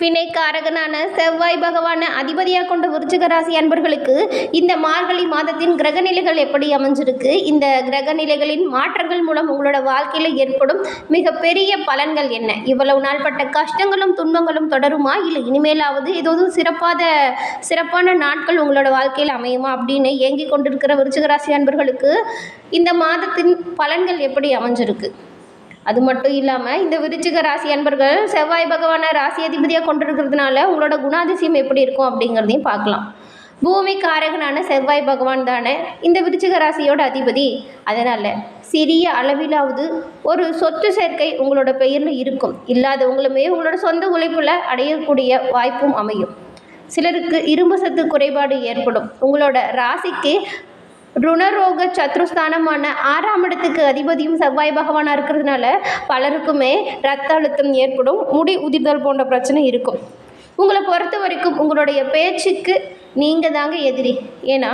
வினைக்காரகனான செவ்வாய் பகவானை அதிபதியாக கொண்ட விருச்சிக ராசி அன்பர்களுக்கு இந்த மார்கழி மாதத்தின் கிரகநிலைகள் எப்படி அமைஞ்சிருக்கு? இந்த கிரகநிலைகளின் மாற்றங்கள் மூலம் உங்களோட வாழ்க்கையில் ஏற்படும் மிகப்பெரிய பலன்கள் என்ன? இவ்வளவு நாள் பட்ட கஷ்டங்களும் துன்பங்களும் தொடருமா? இல்லை இனிமேலாவது ஏதாவது சிறப்பாத சிறப்பான நாட்கள் உங்களோட வாழ்க்கையில் அமையுமா? அப்படின்னு ஏங்கி கொண்டிருக்கிற விருச்சிக ராசி அன்பர்களுக்கு இந்த மாதத்தின் பலன்கள் எப்படி அமைஞ்சிருக்கு? அது மட்டும் இல்லாமல் இந்த விருச்சிக ராசி அன்பர்கள் செவ்வாய் பகவானை ராசி அதிபதியாக கொண்டிருக்கிறதுனால உங்களோட குணாதிசயம் எப்படி இருக்கும் அப்படிங்கிறதையும் பார்க்கலாம். பூமி காரகனான செவ்வாய் பகவான் தானே இந்த விருச்சிக ராசியோட அதிபதி. அதனால் சிறிய அளவிலாவது ஒரு சொத்து சேர்க்கை உங்களோட பெயரில் இருக்கும். இல்லாதவங்களுமே உங்களோட சொந்த உழைப்பில் அடையக்கூடிய வாய்ப்பும் அமையும். சிலருக்கு இரும்பு சத்து குறைபாடு ஏற்படும். உங்களோட ராசிக்கு ருணரோக சத்ருஸ்தானமான ஆறாம் இடத்துக்கு அதிபதியும் செவ்வாய் பகவானாக இருக்கிறதுனால பலருக்குமே ரத்த அழுத்தம் ஏற்படும் முடி உதிர்தல் போன்ற பிரச்சனை இருக்கும். உங்களை பொறுத்த வரைக்கும் உங்களுடைய பேச்சுக்கு நீங்கள் தாங்க எதிரி. ஏன்னா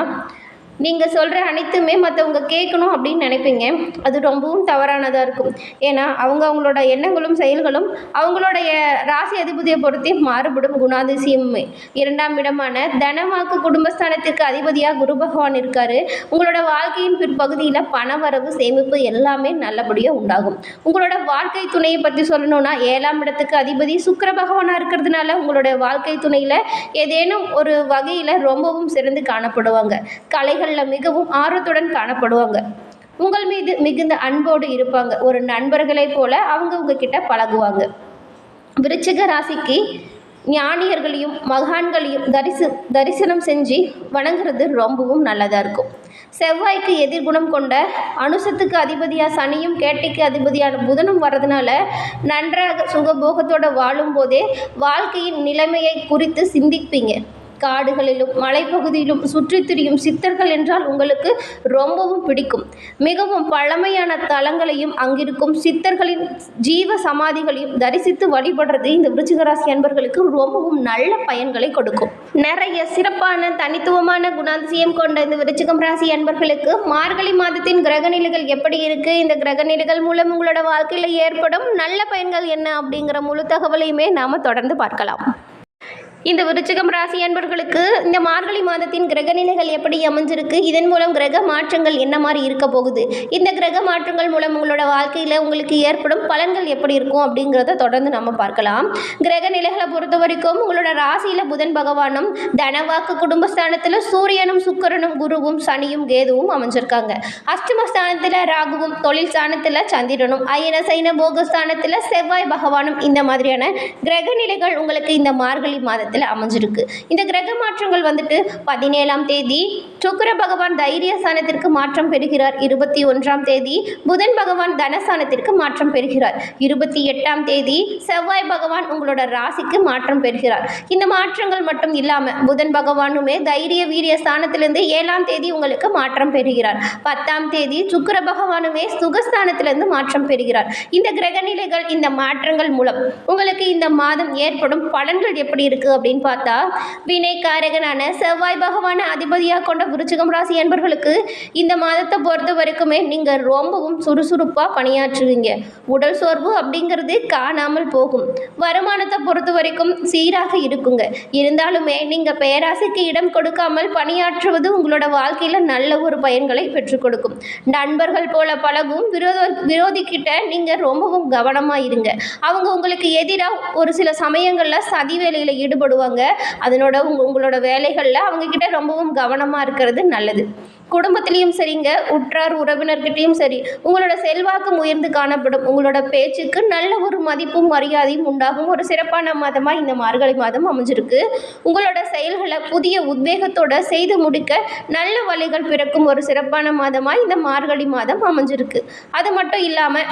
நீங்கள் சொல்கிற அனைத்துமே மற்றவங்க கேட்கணும் அப்படின்னு நினைப்பீங்க. அது ரொம்பவும் தவறானதாக இருக்கும். ஏன்னா அவங்க அவங்களோட எண்ணங்களும் செயல்களும் அவங்களுடைய ராசி அதிபதியை பொறுத்தே மாறுபடும் குணாதிசயமுமே இரண்டாம் இடமான தனவாக்கு குடும்பஸ்தானத்திற்கு அதிபதியாக குரு பகவான் இருக்கார். உங்களோட வாழ்க்கையின் பிற்பகுதியில் பணவரவு சேமிப்பு எல்லாமே நல்லபடியாக உண்டாகும். உங்களோட வாழ்க்கை துணையை பற்றி சொல்லணும்னா ஏழாம் இடத்துக்கு அதிபதி சுக்கர பகவானாக இருக்கிறதுனால உங்களோட வாழ்க்கை துணையில் ஏதேனும் ஒரு வகையில் ரொம்பவும் சிறந்து காணப்படுவாங்க. கலைகளில் மிகவும் ஆர்வத்துடன் காணப்படுவாங்க. உங்கள் மீது மிகுந்த அன்போடு இருப்பாங்க. ஒரு நண்பர்களைப் போல அவங்க உங்ககிட்ட பழகுவாங்க. விருச்சிக ராசிக்கு ஞானியர்களையும் மகான்களையும் தரிசு தரிசனம் செஞ்சு வணங்குறது ரொம்பவும் நல்லதாக இருக்கும். செவ்வாய்க்கு எதிர்குணம் கொண்ட அனுசத்துக்கு அதிபதியாக சனியும் கேட்டைக்கு அதிபதியான புதனும் வர்றதுனால நன்றாக சுகபோகத்தோடு வாழும்போதே வாழ்க்கையின் நிலைமையை குறித்து சிந்திப்பீங்க. காடுகளிலும் மலைப்பகுதியிலும் சுற்றித் திரியும் சித்தர்கள் என்றால் உங்களுக்கு ரொம்பவும் பிடிக்கும். மிகவும் பழமையான தலங்களையும் அங்கிருக்கும் சித்தர்களின் ஜீவ சமாதிகளையும் தரிசித்து வழிபடுறது இந்த விருச்சிகராசி அன்பர்களுக்கு ரொம்பவும் நல்ல பயன்களை கொடுக்கும். நிறைய சிறப்பான தனித்துவமான குணாதிசயம் கொண்ட இந்த விருச்சிகம் ராசி அன்பர்களுக்கு மார்கழி மாதத்தின் கிரகநிலைகள் எப்படி இருக்கு? இந்த கிரகநிலைகள் மூலம் உங்களோட வாழ்க்கையில் ஏற்படும் நல்ல பயன்கள் என்ன? அப்படிங்கிற முழு தகவலையுமே நாம் தொடர்ந்து பார்க்கலாம். இந்த விருச்சிகம் ராசி அன்பர்களுக்கு இந்த மார்கழி மாதத்தின் கிரகநிலைகள் எப்படி அமைஞ்சிருக்கு? இதன் மூலம் கிரக மாற்றங்கள் என்ன மாதிரி இருக்க போகுது? இந்த கிரக மாற்றங்கள் மூலம் உங்களோட வாழ்க்கையில் உங்களுக்கு ஏற்படும் பலன்கள் எப்படி இருக்கும் அப்படிங்கிறத தொடர்ந்து நம்ம பார்க்கலாம். கிரக நிலைகளை பொறுத்த வரைக்கும் உங்களோட ராசியில் புதன் பகவானும் தனவாக்கு குடும்பஸ்தானத்தில் சூரியனும் சுக்கரனும் குருவும் சனியும் கேதுவும் அமைஞ்சிருக்காங்க. அஷ்டமஸ்தானத்தில் ராகுவும் தொழில் ஸ்தானத்தில் சந்திரனும் அயன சைன போகஸ்தானத்தில் செவ்வாய் பகவானும் இந்த மாதிரியான கிரக நிலைகள் உங்களுக்கு இந்த மார்கழி மாதத்தில் அமைஞ்சிருக்கு. இந்த கிரக மாற்றங்கள் வந்துட்டு பதினேழாம் தேதி சுக்கிர பகவான் தைரிய ஸ்தானத்திற்கு மாற்றம் பெறுகிறார். இருபத்தி ஒன்றாம் தேதி புதன் பகவான் தனஸ்தானத்திற்கு மாற்றம் பெறுகிறார். இருபத்தி எட்டாம் தேதி செவ்வாய் பகவான் உங்களோட ராசிக்கு மாற்றம் பெறுகிறார். இந்த மாற்றங்கள் மட்டும் இல்லாமல் புதன் பகவானுமே தைரிய வீரிய ஸ்தானத்திலிருந்து ஏழாம் தேதி உங்களுக்கு மாற்றம் பெறுகிறார். பத்தாம் தேதி சுக்கிர பகவானுமே சுகஸ்தானத்திலிருந்து மாற்றம் பெறுகிறார். இந்த கிரகநிலைகள் இந்த மாற்றங்கள் மூலம் உங்களுக்கு இந்த மாதம் ஏற்படும் பலன்கள் எப்படி இருக்கு அப்படின்னு பார்த்தா வினைக்காரகனான செவ்வாய் பகவான அதிபதியாக கொண்ட விருச்சிகம் ராசி என்பவர்களுக்கு இந்த மாதத்தை பொறுத்த வரைக்குமே நீங்கள் ரொம்பவும் சுறுசுறுப்பாக பணியாற்றுவீங்க. உடல் சோர்வு அப்படிங்கிறது காணாமல் போகும். வருமானத்தை பொறுத்த வரைக்கும் சீராக இருக்குங்க. இருந்தாலுமே நீங்கள் பேராசைக்கு இடம் கொடுக்காமல் பணியாற்றுவது உங்களோட வாழ்க்கையில் நல்ல ஒரு பயன்களை பெற்றுக் கொடுக்கும். நண்பர்கள் போல பழகும் விரோத விரோதிக்கிட்ட நீங்கள் ரொம்பவும் கவனமாக இருங்க. அவங்க உங்களுக்கு எதிராக ஒரு சில சமயங்களில் சதி வேலையில் ஈடுபடும் போடுவாங்க அதனோட உங்க உங்களோட வேலைகளில் அவங்கக்கிட்ட ரொம்பவும் கவனமாக இருக்கிறது நல்லது. குடும்பத்திலையும் சரிங்க. உற்றார் உறவினர்கிட்டையும் சரி. உங்களோட செல்வாக்கு உயர்ந்து காணப்படும். உங்களோட பேச்சுக்கு நல்ல ஒரு மதிப்பும் மரியாதையும் உண்டாகும். ஒரு சிறப்பான மாதமாக இந்த மார்கழி மாதம் அமைஞ்சிருக்கு. உங்களோட செயல்களை புதிய உத்வேகத்தோட செய்து முடிக்க நல்ல வழிகள் பிறக்கும் ஒரு சிறப்பான மாதமாக இந்த மார்கழி மாதம் அமைஞ்சிருக்கு. அது மட்டும் இல்லாமல்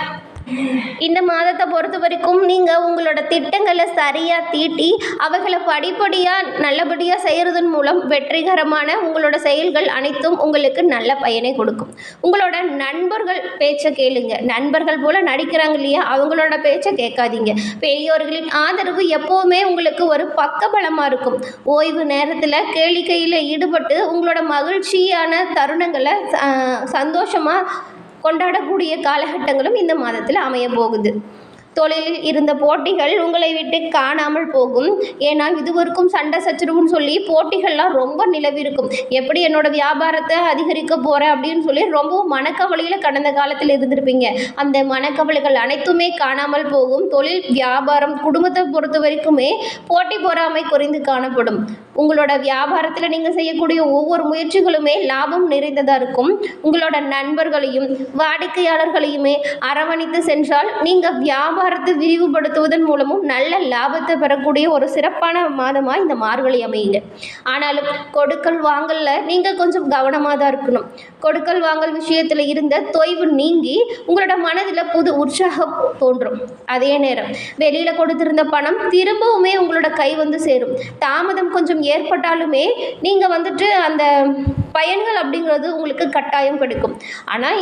இந்த மாதத்தை பொறுத்த வரைக்கும் நீங்கள் உங்களோட திட்டங்களை சரியாக தீட்டி அவைகளை படிப்படியாக நல்லபடியாக செய்கிறதன் மூலம் வெற்றிகரமான உங்களோட செயல்கள் அனைத்தும் உங்களுக்கு நல்ல பயனை கொடுக்கும். உங்களோட நண்பர்கள் பேச்சை கேளுங்க. நண்பர்கள் போல் நடிக்கிறாங்க இல்லையா? அவங்களோட பேச்சை கேட்காதீங்க. பெரியோர்களின் ஆதரவு எப்போவுமே உங்களுக்கு ஒரு பக்கபலமாக இருக்கும். ஓய்வு நேரத்தில் கேளிக்கையில் ஈடுபட்டு உங்களோட மகிழ்ச்சியான தருணங்களை சந்தோஷமாக கொண்டாடக்கூடிய காலகட்டங்களும் இந்த மாதத்தில் அமைய போகுது. தொழிலில் இருந்த போட்டிகள் உங்களை விட்டு காணாமல் போகும். ஏன்னா இதுவரைக்கும் சண்டை சச்சரவுன்னு சொல்லி போட்டிகள்லாம் ரொம்ப நிலவிருக்கும். எப்படி என்னோட வியாபாரத்தை அதிகரிக்க போகிறேன் அப்படின்னு சொல்லி ரொம்பவும் மனக்கவலையில் கடந்த காலத்தில் இருந்திருப்பீங்க. அந்த மனக்கவலைகள் அனைத்துமே காணாமல் போகும். தொழில் வியாபாரம் குடும்பத்தை பொறுத்த வரைக்குமே போட்டி பொறாமை குறைந்து காணப்படும். உங்களோட வியாபாரத்தில் நீங்கள் செய்யக்கூடிய ஒவ்வொரு முயற்சிகளுமே லாபம் நிறைந்ததாக இருக்கும். உங்களோட நண்பர்களையும் வாடிக்கையாளர்களையுமே அரவணைத்து சென்றால் நீங்கள் வியாபாரத்தை விரிவுபடுத்துவதன் மூலமும் நல்ல லாபத்தை பெறக்கூடிய ஒரு சிறப்பான மாதமாக இந்த மார்கழி அமையுங்க ஆனாலும் கொடுக்கல் வாங்கலில் நீங்கள் கொஞ்சம் கவனமாக தான் இருக்கணும். கொடுக்கல் வாங்கல் விஷயத்தில் இருந்த தொய்வு நீங்கி உங்களோட மனதில் புது உற்சாகம் தோன்றும். அதே நேரம் வெளியில் கொடுத்திருந்த பணம் திரும்பவுமே உங்களோட கை வந்து சேரும். தாமதம் கொஞ்சம் ஏற்பட்டாலுமே நீங்கள் வந்துட்டு அந்த பயன்கள் அப்படிங்கிறது உங்களுக்கு கட்டாயம் கிடைக்கும். ஆனால்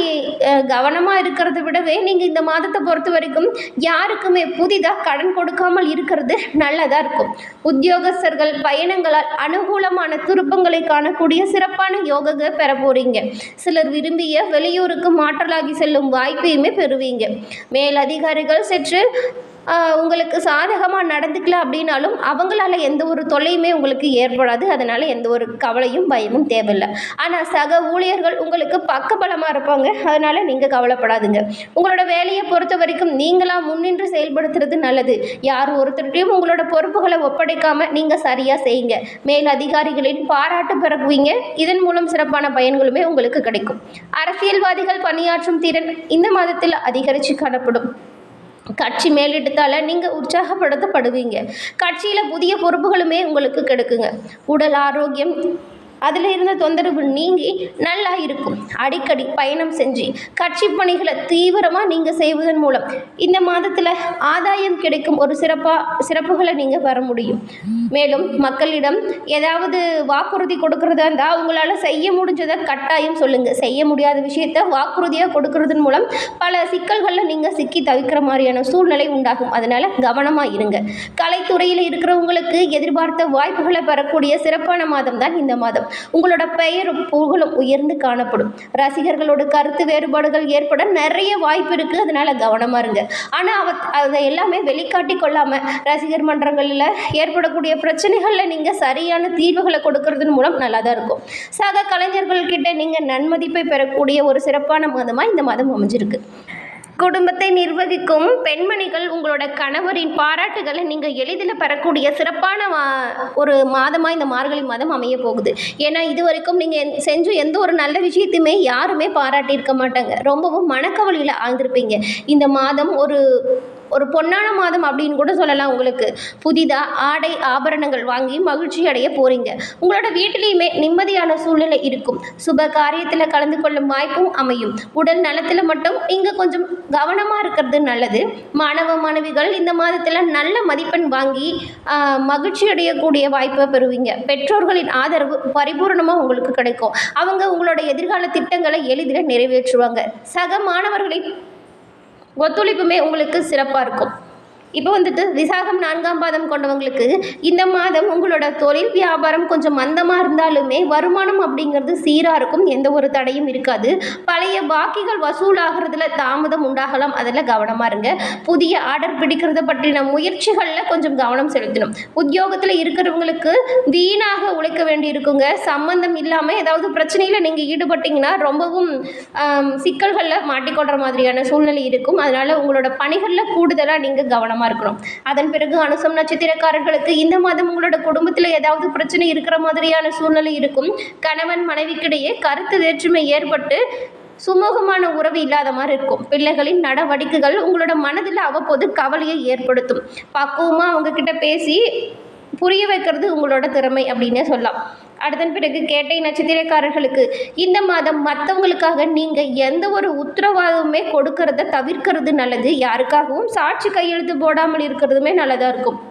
கவனமாக இருக்கிறத விடவே நீங்கள் இந்த மாதத்தை பொறுத்த வரைக்கும் யாருக்குமே புதிதாக கடன் கொடுக்காமல் இருக்கிறது நல்லதாக இருக்கும். உத்தியோகஸ்தர்கள் பயணங்களால் அனுகூலமான திருப்பங்களை காணக்கூடிய சிறப்பான யோகத்தை பெற போகிறீங்க சிலர் விரும்பிய வெளியூருக்கு மாற்றலாகி செல்லும் வாய்ப்பையுமே பெறுவீங்க. மேலதிகாரிகள் சற்று உங்களுக்கு சாதகமாக நடந்துக்கல அப்படின்னாலும் அவங்களால எந்த ஒரு தொல்லையுமே உங்களுக்கு ஏற்படாது. அதனால் எந்த ஒரு கவலையும் பயமும் தேவையில்லை. ஆனால் சக ஊழியர்கள் உங்களுக்கு பக்கபலமாக இருப்பாங்க. அதனால் நீங்கள் கவலைப்படாதுங்க. உங்களோட வேலையை பொறுத்த வரைக்கும் நீங்களாக முன்னின்று செயல்படுத்துறது நல்லது. யார் ஒருத்தர்கிட்டையும் உங்களோட பொறுப்புகளை ஒப்படைக்காமல் நீங்கள் சரியாக செய்யுங்க. மேல் அதிகாரிகளின் பாராட்டு பிறப்புவீங்க இதன் மூலம் சிறப்பான பயன்களுமே உங்களுக்கு கிடைக்கும். அரசியல்வாதிகள் பணியாற்றும் திறன் இந்த மாதத்தில் அதிகரித்து காணப்படும். கட்சி மேலிட்டத்தால் நீங்கள் உற்சாகப்படுத்தப்படுவீங்க. கட்சியில் புதிய பொறுப்புகளுமே உங்களுக்கு கிடைக்குங்க. உடல் ஆரோக்கியம் அதில் இருந்த தொந்தரவு நீங்கி நல்லா இருக்கும். அடிக்கடி பயணம் செஞ்சு கட்சி பணிகளை தீவிரமாக நீங்கள் செய்வதன் மூலம் இந்த மாதத்தில் ஆதாயம் கிடைக்கும் ஒரு சிறப்பாக சிறப்புகளை நீங்கள் பெற முடியும். மேலும் மக்களிடம் ஏதாவது வாக்குறுதி கொடுக்கறதா இருந்தால் உங்களால் செய்ய முடிஞ்சதை கட்டாயம் சொல்லுங்கள் செய்ய முடியாத விஷயத்த வாக்குறுதியாக கொடுக்கறதன் மூலம் பல சிக்கல்களில் நீங்கள் சிக்கி தவிக்கிற மாதிரியான சூழ்நிலை உண்டாகும். அதனால் கவனமாக இருங்க. கலைத்துறையில் இருக்கிறவங்களுக்கு எதிர்பார்த்த வாய்ப்புகளை பெறக்கூடிய சிறப்பான மாதம் தான் இந்த மாதம். உங்களோட பெயரும் புகழும் உயர்ந்து காணப்படும். ரசிகர்களோட கருத்து வேறுபாடுகள் ஏற்பட நிறைய வாய்ப்பு இருக்குது அதனால் கவனமாக இருங்க. ஆனால் அவ அதை எல்லாமே வெளிக்காட்டி கொள்ளாமல் ரசிகர் மன்றங்களில் ஏற்படக்கூடிய பிரச்சனைகளில் நீங்கள் சரியான தீர்வுகளை கொடுக்கறதன் மூலம் நல்லா தான் இருக்கும். சக கலைஞர்கள்கிட்ட நீங்கள் நன்மதிப்பை பெறக்கூடிய ஒரு சிறப்பான மாதமாக இந்த மாதம் அமைஞ்சிருக்கு. குடும்பத்தை நிர்வகிக்கும் பெண்மணிகள் உங்களோட கணவரின் பாராட்டுகளை நீங்கள் எளிதில் பெறக்கூடிய சிறப்பான மா- ஒரு மாதமாக இந்த மார்கழி மாதம் அமைய போகுது. ஏன்னா இது வரைக்கும் நீங்கள் செஞ்ச எந்த ஒரு நல்ல விஷயத்தையுமே யாருமே பாராட்டியிருக்க மாட்டாங்க. ரொம்பவும் மனக்கவலையில் ஆழ்ந்திருப்பீங்க. இந்த மாதம் ஒரு ஒரு பொன்னான மாதம் அப்படின்னு கூட சொல்லலாம் உங்களுக்கு. புதிதாக ஆடை ஆபரணங்கள் வாங்கி மகிழ்ச்சி அடைய போகிறீங்க உங்களோட வீட்டிலையுமே நிம்மதியான சூழ்நிலை இருக்கும். சுப காரியத்தில் கலந்து கொள்ளும் வாய்ப்பும் அமையும். உடல் நலத்தில் மட்டும் இங்கே கொஞ்சம் கவனமாக இருக்கிறது நல்லது. மாணவ மாணவிகள் இந்த மாதத்தில் நல்ல மதிப்பெண் வாங்கி மகிழ்ச்சி அடையக்கூடிய வாய்ப்பை பெறுவீங்க. பெற்றோர்களின் ஆதரவு பரிபூரணமாக உங்களுக்கு கிடைக்கும். அவங்க உங்களோட எதிர்கால திட்டங்களை எளிதில் நிறைவேற்றுவாங்க. சக மாணவர்களின் ஒத்துழைப்புமே உங்களுக்கு சிறப்பாக இருக்கும். இப்போ வந்துட்டு விசாகம் நான்காம் பாதம் கொண்டவங்களுக்கு இந்த மாதம் உங்களோட தொழில் வியாபாரம் கொஞ்சம் மந்தமாக இருந்தாலுமே வருமானம் அப்படிங்கிறது சீராக இருக்கும். எந்த ஒரு தடையும் இருக்காது. பழைய பாக்கிகள் வசூலாகிறதுல தாமதம் உண்டாகலாம். அதில் கவனமாக இருங்க. புதிய ஆர்டர் பிடிக்கிறத பற்றின முயற்சிகளில் கொஞ்சம் கவனம் செலுத்தணும். உத்தியோகத்தில் இருக்கிறவங்களுக்கு வீணாக உழைக்க வேண்டி இருக்குங்க சம்பந்தம் இல்லாமல் ஏதாவது பிரச்சனையில் நீங்கள் ஈடுபட்டீங்கன்னா ரொம்பவும் சிக்கல்களில் மாட்டிக்கொள்கிற மாதிரியான சூழ்நிலை இருக்கும். அதனால் உங்களோட பணிகளில் கூடுதலாக நீங்கள் கவனமாக இருக்கணும் அதன் பிறகு அனுசம் நட்சத்திரக்காரர்களுக்கு இந்த மாதம் உங்களோட குடும்பத்தில் ஏதாவது பிரச்சனை இருக்கிற மாதிரியான சூழ்நிலை இருக்கும். கணவன் மனைவிக்கிடையே கருத்து வேற்றுமை ஏற்பட்டு சுமூகமான உறவு இல்லாத மாதிரி இருக்கும். பிள்ளைகளின் நடவடிக்கைகள் உங்களோட மனதில் அவ்வப்போது கவலையை ஏற்படுத்தும். பக்குவமாக அவங்க கிட்ட பேசி புரிய வைக்கிறது உங்களோட திறமை அப்படின்னே சொல்லலாம். அதன் பிறகு கேட்டை நட்சத்திரக்காரர்களுக்கு இந்த மாதம் மற்றவங்களுக்காக நீங்கள் எந்த ஒரு உத்தரவாதமுமே கொடுக்கறத தவிர்க்கிறது நல்லது. யாருக்காகவும் சாட்சி கையெழுத்து போடாமல் இருக்கிறதுமே நல்லதாக இருக்கும்.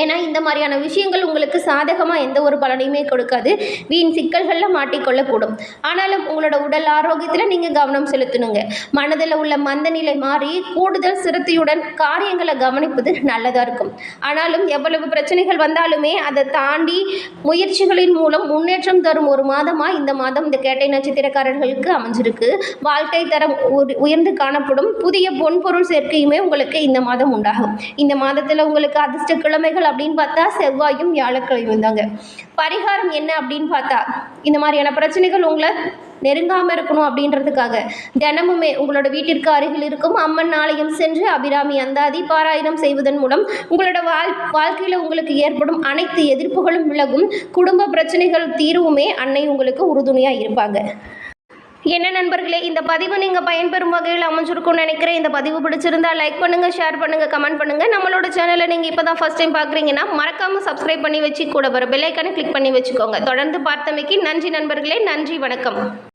ஏன்னா இந்த மாதிரியான விஷயங்கள் உங்களுக்கு சாதகமாக எந்த ஒரு பலனையுமே கொடுக்காது. வீண் சிக்கல்களில் மாட்டிக்கொள்ளக்கூடும். ஆனாலும் உங்களோட உடல் ஆரோக்கியத்தில் நீங்கள் கவனம் செலுத்தணுங்க. மனதில் உள்ள மந்தநிலை மாறி கூடுதல் சிரத்தையுடன் காரியங்களை கவனிப்பது நல்லதாக இருக்கும். ஆனாலும் எவ்வளவு பிரச்சனைகள் வந்தாலுமே அதை தாண்டி முயற்சிகளின் மூலம் முன்னேற்றம் தரும் ஒரு மாதமாக இந்த மாதம் இந்த கேட்டை நட்சத்திரக்காரர்களுக்கு அமைஞ்சிருக்கு. வாழ்க்கை தரம் உயர்ந்து காணப்படும் புதிய பொன்பொருள் சேர்க்கையுமே உங்களுக்கு இந்த மாதம் உண்டாகும். இந்த மாதத்தில் உங்களுக்கு அதிர்ஷ்ட கிழமைகள் அப்படின்னு பார்த்தா செவ்வாயும் வியாழக்கிழமையும் தாங்க. பரிகாரம் என்ன அப்படின்னு பார்த்தா இந்த மாதிரியான பிரச்சனைகள் உங்களை நெருங்காமல் இருக்கணும் அப்படின்றதுக்காக தினமுமே உங்களோட வீட்டிற்கு அருகில் இருக்கும் அம்மன் ஆலயம் சென்று அபிராமி அந்தாதி பாராயணம் செய்வதன் மூலம் உங்களோட வாழ் வாழ்க்கையில் உங்களுக்கு ஏற்படும் அனைத்து எதிர்ப்புகளும் விலகும். குடும்ப பிரச்சனைகள் தீர்வுமே அன்னை உங்களுக்கு உறுதுணையாக இருப்பாங்க. என்ன நண்பர்களே இந்த பதிவு நீங்கள் பயன்பெறும் வகையில் அமைஞ்சிருக்கும்னு நினைக்கிறேன். இந்த பதிவு பிடிச்சிருந்தா லைக் பண்ணுங்கள் ஷேர் பண்ணுங்கள் கமெண்ட் பண்ணுங்கள் நம்மளோட சேனலை நீங்கள் இப்போ தான் ஃபஸ்ட் டைம் பார்க்குறீங்கன்னா மறக்காமல் சப்ஸ்கிரைப் பண்ணி வச்சு கூட வர பெல்லைக்கானே கிளிக் பண்ணி வச்சுக்கோங்க. தொடர்ந்து பார்த்தமைக்கு நன்றி நண்பர்களே நன்றி வணக்கம்.